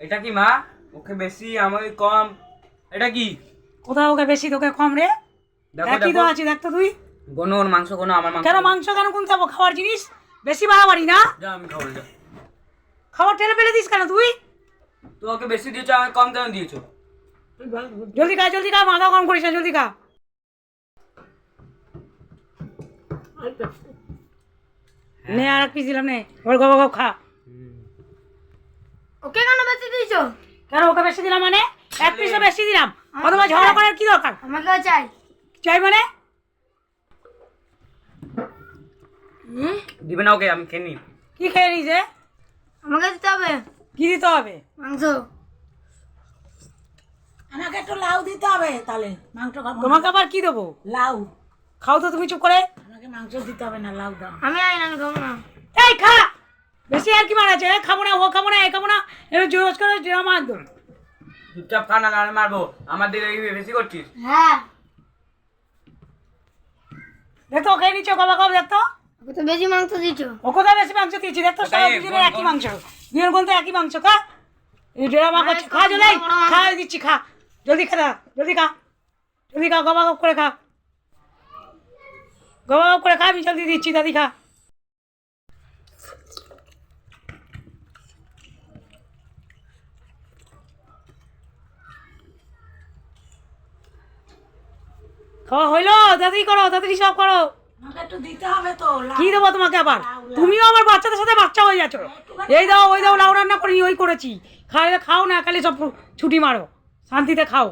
এটা কি মা? ওকে বেশি আমার কম। এটা কি? কোথাও ওকে বেশি তোকে কম রে? দেখো একই তো দেখো। আছে দেখতো তুই। কোনো ওর মাংস কোনো আমার মাংস কেন মাংস কেন? কোন খাব? খাওয়ার জিনিস? বেশি বাড়াবাড়ি না? যা আমি খাব যা। খাবার ঠেলে ফেলে দিস কেন তুই? তো ওকে বেশি দিয়েছ আমাকে কম কেন দিয়েছ? জলদি খা জলদি খা মাথা কম করিস না জলদি খা। নে আর এক পিস দিলাম নে। ওর গপ গপ খা ওকে কেন বেশি দিয়েছ? কেন ওকে বেশি দিলাম মানে? এক পিসও বেশি দিলাম। অথবা ঝগড়া করার কি দরকার? আমাকেও চাই। চাই মানে? দিবে না ওকে আমি খেয়ে নিই। কি খেয়ে নিছে আমাকে দিতে হবে। কি দিতে হবে? মাংস। আমাকে একটু লাউ দিতে হবে তাহলে মাংস খাব তোমাকে আবার কি দেবো? লাউ। খাও তো তুমি চুপ করে। আমাকে মাংস দিতে হবে না লাউ দাও। আমি আই না আমি খাব না। এই খা! বেশি আর কি মারাছে এ খাব না ও খাব না এ খাব না। এবার জোর করে ড্রামা একদম চুপচাপ খা না নাহলে মারবো। আমার দিকে এই বেশি করছিস? হ্যাঁ। দেখতো ওকে নিচ্ছে গবা গব দেখতো ওকে তো বেশি মাংস দিয়েছ ও কোথায় বেশি মাংস দিয়েছি দেখতো সব? দুজনের একই মাংস। দুজন কোন তো একই মাংস খা। এই ড্রামা করছে খা জলদি খা দিচ্ছি খা। জলদি খা জলদি খা। জলদি খা গবা গব করে খা। গবা গব করে খা আমি জলদি দিচ্ছি দাদি খা। খাওয়া হইল? দাদি করো তাড়াতাড়ি সব করো। কি দেবো তোমাকে আবার? তুমিও আমার বাচ্চাদের সাথে বাচ্চা হয়ে যাচ্ছ। এই দাও ওই দাও লাউ রান্না করি ওই করেছি। খাইলে খাও না খালি সব ছুটি মারো। শান্তিতে খাও।